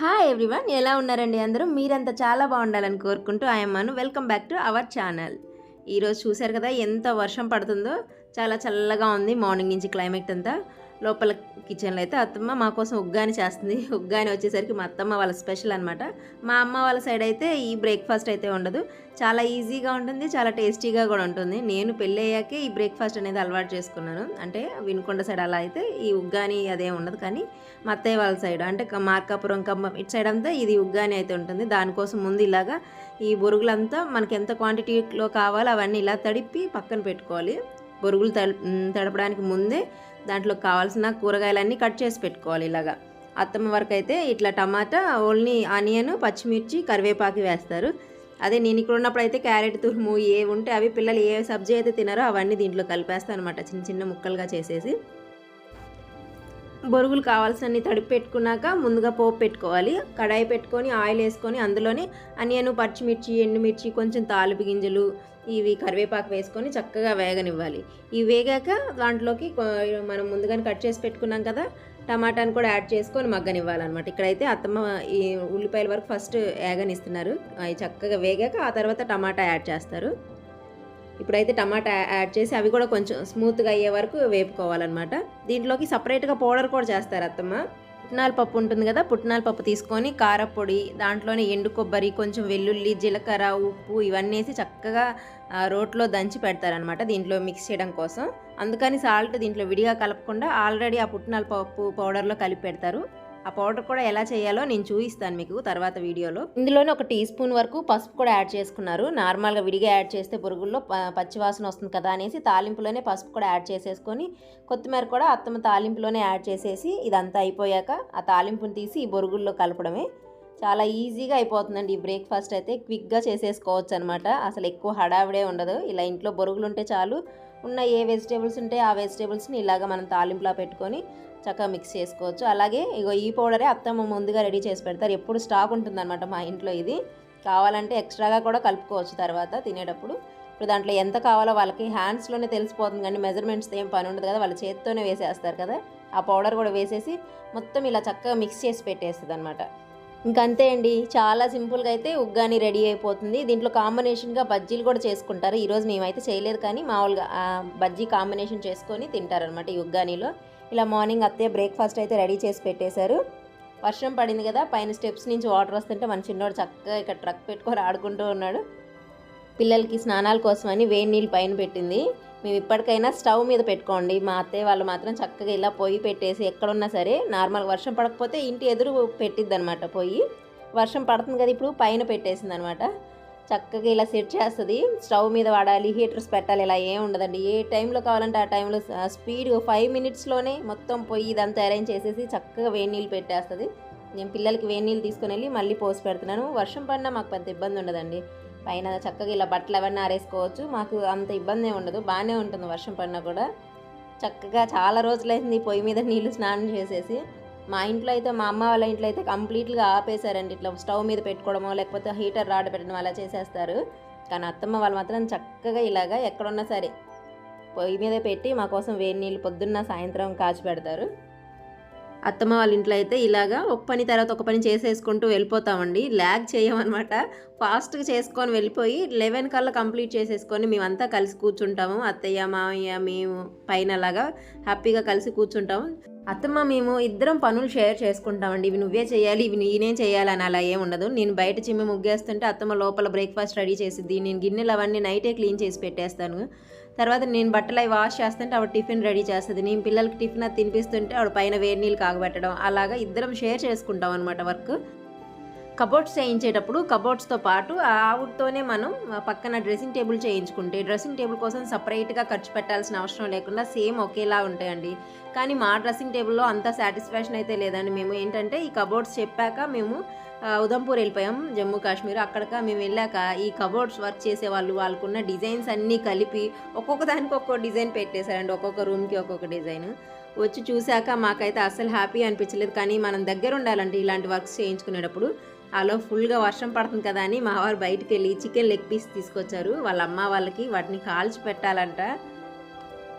Hi everyone ఎలా ఉన్నారండి అందరూ? మీరంతా చాలా బాగుండాలని కోరుకుంటూ ఆయమ్మను welcome back to our channel ఈరోజు చూశారు కదా ఎంత వర్షం పడుతుందో. చాలా చల్లగా ఉంది మార్నింగ్ నుంచి క్లైమేట్ అంతా. లోపల కిచెన్లో అయితే అత్తమ్మ మా కోసం ఉగ్గాని చేస్తుంది. ఉగ్గాని వచ్చేసరికి మా అత్తమ్మ వాళ్ళ స్పెషల్ అనమాట మా అమ్మ వాళ్ళ సైడ్ అయితే ఈ బ్రేక్ఫాస్ట్ అయితే ఉండదు. చాలా ఈజీగా ఉంటుంది చాలా టేస్టీగా కూడా ఉంటుంది. నేను పెళ్ళి అయ్యాకే ఈ బ్రేక్ఫాస్ట్ అనేది అలవాటు చేసుకున్నాను. అంటే వినుకొండ సైడ్ అలా అయితే ఈ ఉగ్గాని అదే ఉండదు. కానీ మా అత్తయ్య వాళ్ళ సైడ్ అంటే మార్కాపురం ఖమ్మం ఇటు సైడ్ అంతా ఇది ఉగ్గాని అయితే ఉంటుంది. దానికోసం ముందు ఇలాగా ఈ బొరుగులంతా మనకి ఎంత క్వాంటిటీలో కావాలో అవన్నీ ఇలా తడిపి పక్కన పెట్టుకోవాలి. బొరుగులు తడపడానికి ముందే దాంట్లో కావాల్సిన కూరగాయలన్నీ కట్ చేసి పెట్టుకోవాలి ఇలాగా. అత్తమ్మ వరకు అయితే ఇట్లా టమాటా ఓన్లీ ఆనియన్ పచ్చిమిర్చి కరివేపాకు వేస్తారు. అదే నేను ఇక్కడ ఉన్నప్పుడు అయితే క్యారెట్ తురుము ఏ ఉంటే అవి పిల్లలు ఏ సబ్జీ అయితే తినారో అవన్నీ దీంట్లో కలిపేస్తాను అనమాట చిన్న చిన్న ముక్కలుగా చేసేసి. బొరుగులు కావాల్సినన్ని తడిపి పెట్టుకున్నాక ముందుగా పోపు పెట్టుకోవాలి. కడాయి పెట్టుకొని ఆయిల్ వేసుకొని అందులోనే అనియను పచ్చిమిర్చి ఎండుమిర్చి కొంచెం తాలిపు గింజలు ఇవి కరివేపాకు వేసుకొని చక్కగా వేగనివ్వాలి. ఇవి వేగాక దాంట్లోకి మనం ముందుగానే కట్ చేసి పెట్టుకున్నాం కదా టమాటాని కూడా యాడ్ చేసుకొని మగ్గనివ్వాలన్నమాట. ఇక్కడైతే అత్తమ్మ ఈ ఉల్లిపాయల వరకు ఫస్ట్ వేగనిస్తున్నారు అవి చక్కగా వేగాక ఆ తర్వాత టమాటా యాడ్ చేస్తారు. ఇప్పుడైతే టమాటా యాడ్ చేసి అవి కూడా కొంచెం స్మూత్గా అయ్యే వరకు వేపుకోవాలన్నమాట. దీంట్లోకి సపరేట్గా పౌడర్ కూడా చేస్తారు అత్తమ్మ. పుట్నాల పప్పు ఉంటుంది కదా పుట్నాల పప్పు తీసుకొని కారపొడి దాంట్లోనే ఎండు కొబ్బరి కొంచెం వెల్లుల్లి జీలకర్ర ఉప్పు ఇవన్నీ వేసి చక్కగా రోట్లో దంచి పెడతారనమాట దీంట్లో మిక్స్ చేయడం కోసం. అందుకని సాల్ట్ దీంట్లో విడిగా కలపకుండా ఆల్రెడీ ఆ పుట్నాల పప్పు పౌడర్లో కలిపి పెడతారు. ఆ పౌడర్ కూడా ఎలా చేయాలో నేను చూపిస్తాను మీకు తర్వాత వీడియోలో. ఇందులోనే ఒక టీ స్పూన్ వరకు పసుపు కూడా యాడ్ చేసుకున్నారు. నార్మల్గా విడిగా యాడ్ చేస్తే పురుగుల్లో పచ్చివాసన వస్తుంది కదా అనేసి తాలింపులోనే పసుపు కూడా యాడ్ చేసేసుకొని కొత్తిమీర కూడా అత్తమ్మ తాలింపులోనే యాడ్ చేసేసి ఇదంతా అయిపోయాక ఆ తాలింపుని తీసి ఈ బొరుగుల్లో కలపడమే. చాలా ఈజీగా అయిపోతుందండి ఈ బ్రేక్ఫాస్ట్ అయితే. క్విక్గా చేసేసుకోవచ్చు అనమాట అసలు ఎక్కువ హడావిడే ఉండదు. ఇలా ఇంట్లో బొరుగులు ఉంటే చాలు. ఉన్న ఏ వెజిటేబుల్స్ ఉంటే ఆ వెజిటేబుల్స్ని ఇలాగ మనం తాలింపులా పెట్టుకొని చక్కగా మిక్స్ చేసుకోవచ్చు. అలాగే ఇగో ఈ పౌడరే అత్తమ్మ ముందుగా రెడీ చేసి పెడతారు. ఎప్పుడు స్టాక్ ఉంటుందన్నమాట మా ఇంట్లో ఇది. కావాలంటే ఎక్స్ట్రాగా కూడా కలుపుకోవచ్చు తర్వాత తినేటప్పుడు. ఇప్పుడు దాంట్లో ఎంత కావాలో వాళ్ళకి హ్యాండ్స్లోనే తెలిసిపోతుంది కానీ మెజర్మెంట్స్ ఏం పని ఉండదు కదా వాళ్ళ చేతితోనే వేసేస్తారు కదా. ఆ పౌడర్ కూడా వేసేసి మొత్తం ఇలా చక్కగా మిక్స్ చేసి పెట్టేస్తుంది అనమాట ఇంకంతే అండి. చాలా సింపుల్గా అయితే ఉగ్గాని రెడీ అయిపోతుంది. దీంట్లో కాంబినేషన్గా బజ్జీలు కూడా చేసుకుంటారు. ఈరోజు మేమైతే చేయలేదు కానీ మామూలుగా బజ్జీ కాంబినేషన్ చేసుకొని తింటారనమాట ఈ ఉగ్గానీలో. ఇలా మార్నింగ్ అత్తయ్య బ్రేక్ఫాస్ట్ అయితే రెడీ చేసి పెట్టేశారు. వర్షం పడింది కదా పైన స్టెప్స్ నుంచి వాటర్ వస్తుంటే మన చిన్నోడు చక్కగా ఇక్కడ ట్రక్ పెట్టుకొని ఆడుకుంటూ ఉన్నాడు. పిల్లలకి స్నానాల కోసమని వేడి నీళ్ళు పైన పెట్టింది. మేము ఇప్పటికైనా స్టవ్ మీద పెట్టుకోండి. మా అత్తయ్య వాళ్ళు మాత్రం చక్కగా ఇలా పొయ్యి పెట్టేసి ఎక్కడున్నా సరే నార్మల్ వర్షం పడకపోతే ఇంటి ఎదురు పెట్టిద్ది అనమాట పొయ్యి. వర్షం పడుతుంది కదా ఇప్పుడు పైన పెట్టేసింది అనమాట చక్కగా ఇలా సెట్ చేస్తుంది. స్టవ్ మీద వాడాలి హీటర్స్ పెట్టాలి ఇలా ఏం ఉండదండి. ఏ టైంలో కావాలంటే ఆ టైంలో స్పీడ్ ఫైవ్ మినిట్స్లోనే మొత్తం పొయ్యి ఇదంతా అరేంజ్ చేసేసి చక్కగా వేడి నీళ్ళు పెట్టేస్తుంది. నేను పిల్లలకి వేడి నీళ్ళు తీసుకొని వెళ్ళి మళ్ళీ పోసి పెడుతున్నాను. వర్షం పడినా మాకు పెద్ద ఇబ్బంది ఉండదండి. పైన చక్కగా ఇలా బట్టలు అవన్నీ ఆరేసుకోవచ్చు. మాకు అంత ఇబ్బంది ఉండదు. బాగానే ఉంటుంది వర్షం పడినా కూడా. చక్కగా చాలా రోజులైంది పొయ్యి మీద నీళ్ళు స్నానం చేసేసి. మా ఇంట్లో అయితే మా అమ్మ వాళ్ళ ఇంట్లో అయితే కంప్లీట్గా ఆపేశారండి. ఇట్లా స్టవ్ మీద పెట్టుకోవడమో లేకపోతే హీటర్ రాడ్ పెట్టడం అలా చేసేస్తారు. కానీ అత్తమ్మ వాళ్ళు మాత్రం చక్కగా ఇలాగా ఎక్కడున్నా సరే పొయ్యి మీద పెట్టి మా కోసం వేడి నీళ్ళు పొద్దున్న సాయంత్రం కాచి పెడతారు. అత్తమ్మ వాళ్ళ ఇంట్లో అయితే ఇలాగా ఒక పని తర్వాత ఒక పని చేసేసుకుంటూ వెళ్ళిపోతామండి. ల్యాగ్ చేయమన్నమాట. ఫాస్ట్గా చేసుకొని వెళ్ళిపోయి లెవెన్ కల్లా కంప్లీట్ చేసేసుకొని మేమంతా కలిసి కూర్చుంటాము. అత్తయ్య మామయ్య మేము పైన అలాగా హ్యాపీగా కలిసి కూర్చుంటాము. అత్తమ్మ మేము ఇద్దరం పనులు షేర్ చేసుకుంటామండి. ఇవి నువ్వే చేయాలి ఇవి నేనే చేయాలి అని అలా ఏం ఉండదు. నేను బయట చిమ్మి ముగ్గేస్తుంటే అత్తమ్మ లోపల బ్రేక్ఫాస్ట్ రెడీ చేసిద్ది. నేను గిన్నెలు అవన్నీ నైటే క్లీన్ చేసి పెట్టేస్తాను. తర్వాత నేను బట్టలు అవి వాష్ చేస్తుంటే ఆవిడ టిఫిన్ రెడీ చేస్తుంది. నేను పిల్లలకి టిఫిన్ అది తినిపిస్తుంటే ఆవిడ పైన వేడి నీళ్ళు కాగబెట్టడం. అలాగా ఇద్దరం షేర్ చేసుకుంటాం అనమాట వర్క్ కబోర్డ్స్ చేయించేటప్పుడు కబోర్డ్స్తో పాటు ఆ మనం పక్కన డ్రెస్సింగ్ టేబుల్ చేయించుకుంటే డ్రెస్సింగ్ టేబుల్ కోసం సపరేట్గా ఖర్చు పెట్టాల్సిన అవసరం లేకుండా సేమ్ ఒకేలా ఉంటాయండి. కానీ మా డ్రెస్సింగ్ టేబుల్లో అంత సాటిస్ఫాక్షన్ అయితే లేదండి. మేము ఏంటంటే ఈ కబోర్డ్స్ చెప్పాక మేము ఉదంపూర్ వెళ్ళిపోయాం జమ్మూ కాశ్మీర్. అక్కడికి మేము వెళ్ళాక ఈ కబోర్డ్స్ వర్క్ చేసే వాళ్ళు వాళ్ళకున్న డిజైన్స్ అన్నీ కలిపి ఒక్కొక్క దానికి ఒక్కొక్క డిజైన్ పెట్టేశారండి. ఒక్కొక్క రూమ్కి ఒక్కొక్క డిజైన్. వచ్చి చూశాక మాకైతే అస్సలు హ్యాపీ అనిపించలేదు. కానీ మనం దగ్గర ఉండాలంటే ఇలాంటి వర్క్స్ చేయించుకునేటప్పుడు అలా ఫుల్గా వర్షం పడుతుంది కదా అని మా వారు బయటికి వెళ్ళి చికెన్ లెగ్ పీస్ తీసుకొచ్చారు. వాళ్ళ అమ్మ వాళ్ళకి వాటిని కాల్చి పెట్టాలంట.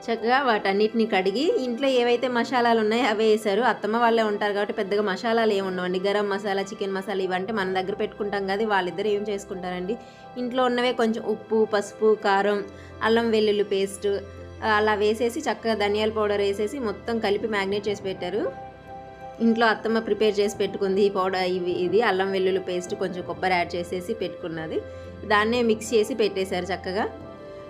చక్కగా వాటన్నిటిని కడిగి ఇంట్లో ఏవైతే మసాలాలు ఉన్నాయో అవే వేసారు అత్తమ్మ వాళ్ళే ఉంటారు కాబట్టి పెద్దగా మసాలాలు ఏమి ఉండవండి. గరం మసాలా చికెన్ మసాలా ఇవంటే మన దగ్గర పెట్టుకుంటాం కదా వాళ్ళిద్దరు ఏం చేసుకుంటారండి? ఇంట్లో ఉన్నవే కొంచెం ఉప్పు పసుపు కారం అల్లం వెల్లుల్లి పేస్ట్ అలా వేసేసి చక్కగా ధనియాల పౌడర్ వేసేసి మొత్తం కలిపి మ్యాగ్నేట్ చేసి పెట్టారు. ఇంట్లో అత్తమ్మ ప్రిపేర్ చేసి పెట్టుకుంది ఈ పౌడర్ ఇవి ఇది అల్లం వెల్లుల్లి పేస్ట్ కొంచెం కొబ్బరి యాడ్ చేసేసి పెట్టుకున్నది. దాన్నే మిక్స్ చేసి పెట్టేశారు చక్కగా.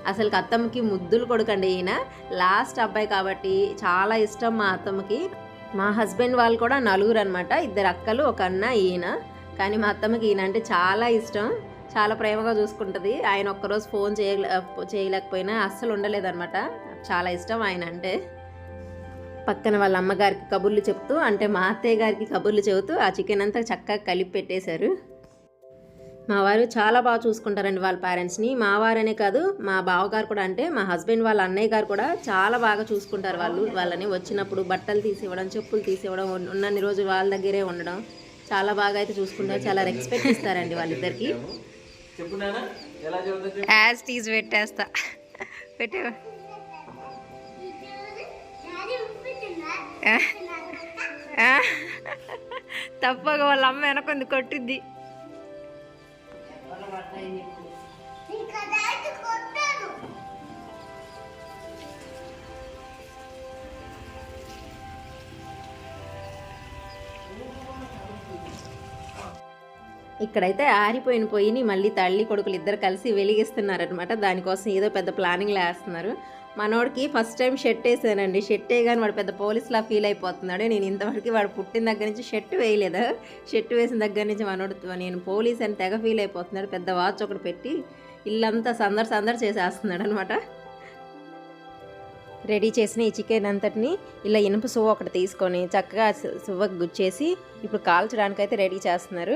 అసలు అత్తమ్మకి ముద్దులు కొడుకండి ఈయన. లాస్ట్ అబ్బాయి కాబట్టి చాలా ఇష్టం మా అత్తమ్మకి. మా హస్బెండ్ వాళ్ళు కూడా నలుగురు అనమాట ఇద్దరు అక్కలు ఒక అన్న ఈయన. కానీ మా అత్తమ్మకి ఈయన అంటే చాలా ఇష్టం. చాలా ప్రేమగా చూసుకుంటుంది. ఆయన ఒక్కరోజు ఫోన్ చేయ చేయలేకపోయినా అస్సలు ఉండలేదన్నమాట. చాలా ఇష్టం ఆయన అంటే. పక్కన వాళ్ళ అమ్మగారికి కబుర్లు చెప్తూ అంటే మా అత్తయ్య గారికి కబుర్లు చెబుతూ ఆ చికెన్ అంతా చక్కగా కలిపి పెట్టేశారు. మా వారు చాలా బాగా చూసుకుంటారండి వాళ్ళ పేరెంట్స్ని. మా వారనే కాదు మా బావగారు కూడా అంటే మా హస్బెండ్ వాళ్ళ అన్నయ్య గారు కూడా చాలా బాగా చూసుకుంటారు వాళ్ళు వాళ్ళని. వచ్చినప్పుడు బట్టలు తీసివ్వడం చెప్పులు తీసివ్వడం ఉన్- ఉన్నన్ని రోజులు వాళ్ళ దగ్గరే ఉండడం చాలా బాగా అయితే చూసుకుంటారు. చాలా రెస్పెక్ట్ ఇస్తారండి వాళ్ళిద్దరికి. చెప్పు నాన్న ఎలా చదువుతా చెప్పు యాజ్ టీజ్ పెట్టేస్తా. పెట్టే తప్పగా వాళ్ళ అమ్మ వెనకొంది కొట్టిద్ది. ఇక్కడైతే ఆరిపోయిన పొయ్యిని మళ్ళీ తల్లి కొడుకులు ఇద్దరు కలిసి వెలిగిస్తున్నారనమాట దానికోసం ఏదో పెద్ద ప్లానింగ్ వేస్తున్నారు. మనోడికి ఫస్ట్ టైం షర్ట్ వేసానండి. షర్ట్ వేయగానే వాడు పెద్ద పోలీస్లా ఫీల్ అయిపోతున్నాడు. నేను ఇంతవరకు వాడు పుట్టిన దగ్గర నుంచి షర్ట్ వేయలేదు? షర్ట్ వేసిన దగ్గర నుంచి మనోడు నేను పోలీస్ అని తెగ ఫీల్ అయిపోతున్నాడు. పెద్ద వాచ్ ఒకటి పెట్టి ఇల్లంతా సందర్ సందర్ చేసేస్తున్నాడు అనమాట రెడీ చేసిన ఈ చికెన్ అంతటిని ఇలా ఇనుప సువ్వ ఒకటి తీసుకొని చక్కగా సువ్వకు గుచ్చేసి ఇప్పుడు కాల్చడానికైతే రెడీ చేస్తున్నారు.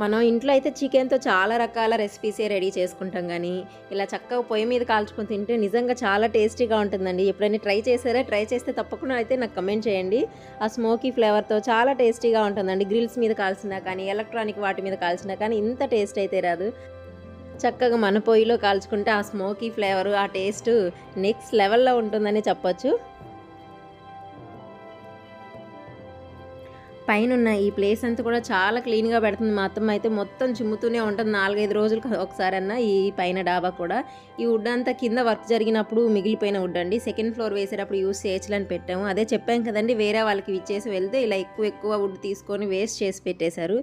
మనం ఇంట్లో అయితే చికెన్తో చాలా రకాల రెసిపీసే రెడీ చేసుకుంటాం కానీ ఇలా చక్కగా పొయ్యి మీద కాల్చుకొని తింటే నిజంగా చాలా టేస్టీగా ఉంటుందండి. ఎప్పుడైనా ట్రై చేసారా ట్రై చేస్తే తప్పకుండా అయితే నాకు కమెంట్ చేయండి. ఆ స్మోకీ ఫ్లేవర్తో చాలా టేస్టీగా ఉంటుందండి. గ్రిల్స్ మీద కాల్చినా కానీ ఎలక్ట్రానిక్ వాటి మీద కాల్చినా కానీ ఇంత టేస్ట్ అయితే రాదు. చక్కగా మన పొయ్యిలో కాల్చుకుంటే ఆ స్మోకీ ఫ్లేవర్ ఆ టేస్ట్ నెక్స్ట్ లెవెల్లో ఉంటుందని చెప్పొచ్చు. పైన ఉన్న ఈ ప్లేస్ అంతా కూడా చాలా క్లీన్గా పెడుతుంది. మా అత్తమ్మ అయితే మొత్తం చిమ్ముతూనే ఉంటుంది. నాలుగైదు రోజులకు ఒకసారి అన్న ఈ పైన డాబా కూడా. ఈ వుడ్ అంతా కింద వర్క్ జరిగినప్పుడు మిగిలిపోయిన వుడ్ అండి. సెకండ్ ఫ్లోర్ వేసేటప్పుడు యూస్ చేయొచ్చులని పెట్టాము. అదే చెప్పాం కదండి వేరే వాళ్ళకి ఇచ్చేసి వెళ్తే ఇలా ఎక్కువ ఎక్కువ వుడ్ తీసుకొని వేస్ట్ చేసి పెట్టేశారు.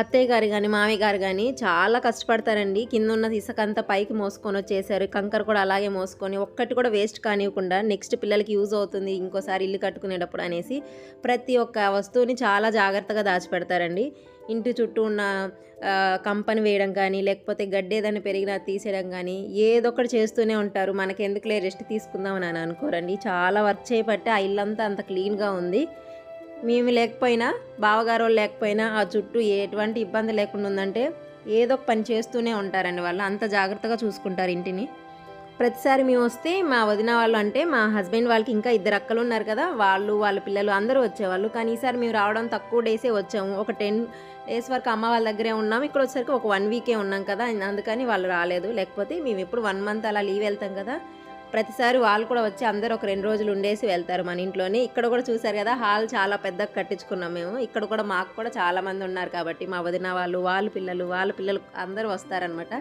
అత్తయ్య గారు కానీ మామయ్య గారు కానీ చాలా కష్టపడతారండి. కింద ఉన్న ఇసుకంతా పైకి మోసుకొని వచ్చేసారు. కంకర కూడా అలాగే మోసుకొని ఒక్కటి కూడా వేస్ట్ కానివ్వకుండా నెక్స్ట్ పిల్లలకి యూజ్ అవుతుంది ఇంకోసారి ఇల్లు కట్టుకునేటప్పుడు అనేసి ప్రతి ఒక్క వస్తువుని చాలా జాగ్రత్తగా దాచిపెడతారండి. ఇంటి చుట్టూ ఉన్న కంపని వేయడం కానీ లేకపోతే గడ్డి ఏదైనా పెరిగినా తీసేయడం కానీ ఏదో ఒకటి చేస్తూనే ఉంటారు. మనకెందుకులే రెస్ట్ తీసుకుందామని అని అనుకోరండి. చాలా వర్క్ చేయబట్టి ఆ ఇల్లంతా అంత క్లీన్గా ఉంది. మేము లేకపోయినా బావగారు లేకపోయినా ఆ చుట్టూ ఎటువంటి ఇబ్బంది లేకుండా ఉందంటే ఏదో పని చేస్తూనే ఉంటారండి వాళ్ళు. అంత జాగ్రత్తగా చూసుకుంటారు ఇంటిని. ప్రతిసారి మేము వస్తే మా వదిన వాళ్ళు అంటే మా హస్బెండ్ వాళ్ళకి ఇంకా ఇద్దరు అక్కలు ఉన్నారు కదా వాళ్ళు వాళ్ళ పిల్లలు అందరూ వచ్చేవాళ్ళు. కానీ ఈసారి మేము రావడం తక్కువ డేసే వచ్చాము. ఒక టెన్ డేస్ వరకు అమ్మ వాళ్ళ దగ్గరే ఉన్నాం. ఇక్కడ వచ్చేసరికి ఒక వన్ వీకే ఉన్నాం కదా అందుకని వాళ్ళు రాలేదు. లేకపోతే మేము ఎప్పుడు వన్ మంత్ అలా లీవ్ వెళ్తాం కదా. ప్రతిసారి వాళ్ళు కూడా వచ్చి అందరూ ఒక రెండు రోజులు ఉండేసి వెళ్తారు మన ఇంట్లోనే. ఇక్కడ కూడా చూసారు కదా హాల్ చాలా పెద్దగా కట్టించుకున్నాం మేము. ఇక్కడ కూడా మాకు కూడా చాలామంది ఉన్నారు కాబట్టి మా వదిన వాళ్ళు వాళ్ళ పిల్లలు వాళ్ళ పిల్లలు అందరూ వస్తారనమాట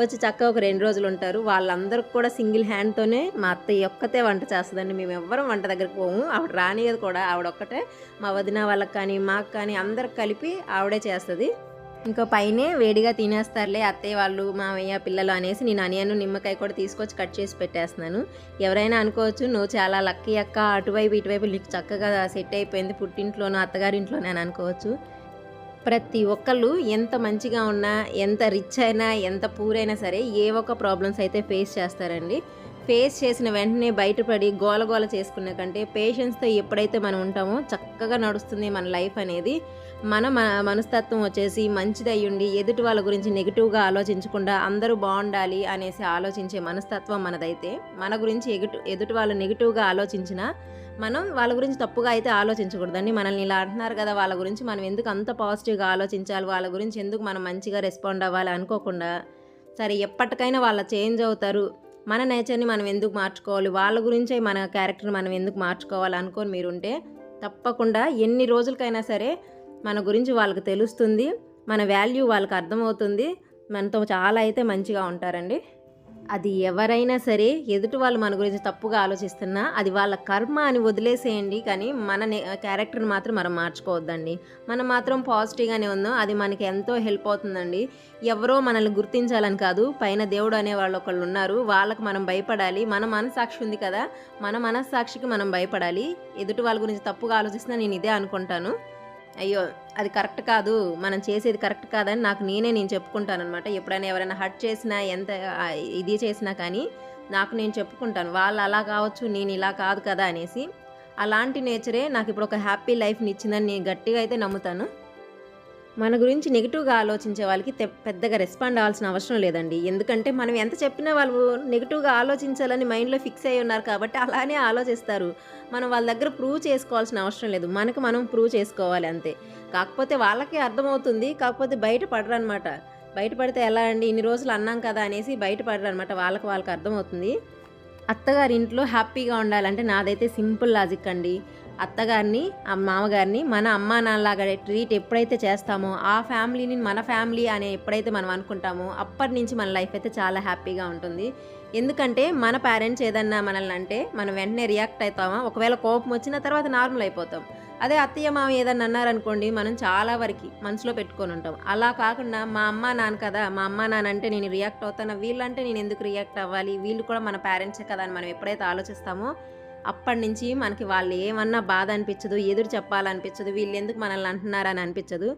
వచ్చి చక్కగా ఒక రెండు రోజులు ఉంటారు. వాళ్ళందరికి కూడా సింగిల్ హ్యాండ్తోనే మా అత్తయ్య ఒక్కతే వంట చేస్తుందండి. మేము ఎవ్వరం వంట దగ్గరికి పోము. ఆవిడ రానియదు కూడా. ఆవిడ ఒక్కటే. మా వదిన వాళ్ళకి కానీ మాకు కానీ అందరికి కలిపి ఆవిడే చేస్తుంది. ఇంకా పైనే వేడిగా తినేస్తారులే అత్తయ్య వాళ్ళు మామయ్య పిల్లలు అనేసి నేను అనియను నిమ్మకాయ కూడా తీసుకొచ్చి కట్ చేసి పెట్టేస్తున్నాను. ఎవరైనా అనుకోవచ్చు నువ్వు చాలా లక్కీ అక్క అటువైపు ఇటువైపు నీకు చక్కగా సెట్ అయిపోయింది పుట్టింట్లోనో అత్తగారింట్లోనే అని అనుకోవచ్చు. ప్రతి ఒక్కళ్ళు ఎంత మంచిగా ఉన్నా ఎంత రిచ్ అయినా ఎంత పూరైనా సరే ఏ ఒక్క ప్రాబ్లమ్స్ అయితే ఫేస్ చేస్తారండి. ఫేస్ చేసిన వెంటనే బయటపడి గోల గోల చేసుకునే కంటే పేషెన్స్తో ఎప్పుడైతే మనం ఉంటామో చక్కగా నడుస్తుంది మన లైఫ్ అనేది. మన మనస్తత్వం వచ్చేసి మంచిది అయ్యుండి ఎదుటి వాళ్ళ గురించి నెగిటివ్గా ఆలోచించకుండా అందరూ బాగుండాలి అనేసి ఆలోచించే మనస్తత్వం మనదైతే మన గురించి ఎగుటు ఎదుటి వాళ్ళు నెగిటివ్గా ఆలోచించినా మనం వాళ్ళ గురించి తప్పుగా అయితే ఆలోచించకూడదండి. మనల్ని ఇలా అంటున్నారు కదా వాళ్ళ గురించి మనం ఎందుకు అంత పాజిటివ్గా ఆలోచించాలి వాళ్ళ గురించి ఎందుకు మనం మంచిగా రెస్పాండ్ అవ్వాలి అనుకోకుండా సరే ఎప్పటికైనా వాళ్ళ చేంజ్ అవుతారు. మన నేచర్ని మనం ఎందుకు మార్చుకోవాలి వాళ్ళ గురించే మన క్యారెక్టర్ మనం ఎందుకు మార్చుకోవాలి అనుకొని మీరు ఉంటే తప్పకుండా ఎన్ని రోజులకైనా సరే మన గురించి వాళ్ళకి తెలుస్తుంది మన వాల్యూ వాళ్ళకి అర్థమవుతుంది. మనతో చాలా అయితే మంచిగా ఉంటారండి. అది ఎవరైనా సరే ఎదుటి వాళ్ళు మన గురించి తప్పుగా ఆలోచిస్తున్నా అది వాళ్ళ కర్మ అని వదిలేసేయండి కానీ మన క్యారెక్టర్ని మాత్రం మనం మార్చుకోవద్దండి. మనం మాత్రం పాజిటివ్గానే ఉందాం అది మనకి ఎంతో హెల్ప్ అవుతుందండి. ఎవరో మనల్ని గుర్తించాలని కాదు పైన దేవుడు అనే వాళ్ళు ఒకళ్ళు ఉన్నారు వాళ్ళకి మనం భయపడాలి. మన మనసాక్షి ఉంది కదా మన మనస్సాక్షికి మనం భయపడాలి. ఎదుటి వాళ్ళ గురించి తప్పుగా ఆలోచిస్తున్నా నేను ఇదే అనుకుంటాను. అయ్యో అది కరెక్ట్ కాదు. మనం చేసేది కరెక్ట్ కాదని నాకు నేనే నేను చెప్పుకుంటాను అనమాట ఎప్పుడైనా ఎవరైనా హర్ట్ చేసినా ఎంత ఇది చేసినా కానీ నాకు నేను చెప్పుకుంటాను. వాళ్ళు అలా కావచ్చు నేను ఇలా కాదు కదా అనేసి. అలాంటి నేచరే నాకు ఇప్పుడు ఒక హ్యాపీ లైఫ్ని ఇచ్చిందని నేను గట్టిగా అయితే నమ్ముతాను. మన గురించి నెగిటివ్గా ఆలోచించే వాళ్ళకి తె- పెద్దగా రెస్పాండ్ అవ్వాల్సిన అవసరం లేదండి. ఎందుకంటే మనం ఎంత చెప్పినా వాళ్ళు నెగిటివ్గా ఆలోచించాలని మైండ్లో ఫిక్స్ అయ్యి ఉన్నారు కాబట్టి అలానే ఆలోచిస్తారు. మనం వాళ్ళ దగ్గర ప్రూవ్ చేసుకోవాల్సిన అవసరం లేదు. మనకు మనం ప్రూవ్ చేసుకోవాలి అంతే. కాకపోతే వాళ్ళకి అర్థమవుతుంది. కాకపోతే బయట అనమాట బయటపడితే ఎలా అండి? ఇన్ని రోజులు అన్నాం కదా అనేసి బయటపడరు అనమాట వాళ్ళకి వాళ్ళకి అర్థమవుతుంది. అత్తగారి ఇంట్లో హ్యాపీగా ఉండాలంటే నాదైతే సింపుల్ లాజిక్ అండి. అత్తగారిని ఆ మామగారిని మన అమ్మా నాన్నలాగా ట్రీట్ ఎప్పుడైతే చేస్తామో ఆ ఫ్యామిలీని మన ఫ్యామిలీ అనే ఎప్పుడైతే మనం అనుకుంటామో అప్పటి నుంచి మన లైఫ్ అయితే చాలా హ్యాపీగా ఉంటుంది. ఎందుకంటే మన పేరెంట్స్ ఏదన్నా మనల్ని అంటే మనం వెంటనే రియాక్ట్ అవుతామా? ఒకవేళ కోపం వచ్చిన తర్వాత నార్మల్ అయిపోతాం. అదే అత్తయ్య మామ ఏదన్నా అన్నారనుకోండి మనం చాలా వరకు మనసులో పెట్టుకొని ఉంటాం. అలా కాకుండా మా అమ్మ నాన్న కదా మా అమ్మ నాన్న అంటే నేను రియాక్ట్ అవుతాను? వీళ్ళంటే నేను ఎందుకు రియాక్ట్ అవ్వాలి? వీళ్ళు కూడా మన పేరెంట్సే కదా అని మనం ఎప్పుడైతే ఆలోచిస్తామో అప్పటి నుంచి మనకి వాళ్ళు ఏమన్నా బాధ అనిపించదు ఎదురు చెప్పాలనిపించదు వీళ్ళు ఎందుకు మనల్ని అంటున్నారని అనిపించదు.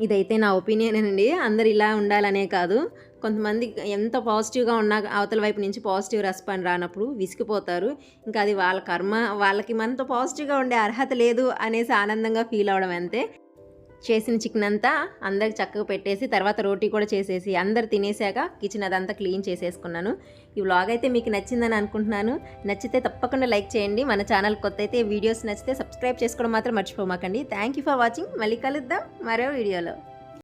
ఇదైతే నా ఒపీనియన్ అండి. అందరు ఇలా ఉండాలనే కాదు. కొంతమంది ఎంత పాజిటివ్గా ఉన్నా అవతల వైపు నుంచి పాజిటివ్ రెస్పాండ్ రానప్పుడు విసిగిపోతారు. ఇంకా అది వాళ్ళ కర్మ వాళ్ళకి మనతో పాజిటివ్గా ఉండే అర్హత లేదు అనేసి ఆనందంగా ఫీల్ అవడం అంతే. చేసిన చికెన్ అంతా అందరికి చక్కగా పెట్టేసి తర్వాత రోటీ కూడా చేసేసి అందరు తినేసాక కిచెన్ అదంతా క్లీన్ చేసేసుకున్నాను. ఈ వ్లాగ్ అయితే మీకు నచ్చిందని అనుకుంటున్నాను. నచ్చితే తప్పకుండా లైక్ చేయండి. మన ఛానల్ కొత్త అయితే వీడియోస్ నచ్చితే సబ్స్క్రైబ్ చేసుకోవడం మాత్రం మర్చిపోమాకండి. థ్యాంక్ యూ ఫర్ వాచింగ్ మళ్ళీ కలుద్దాం మరో వీడియోలో.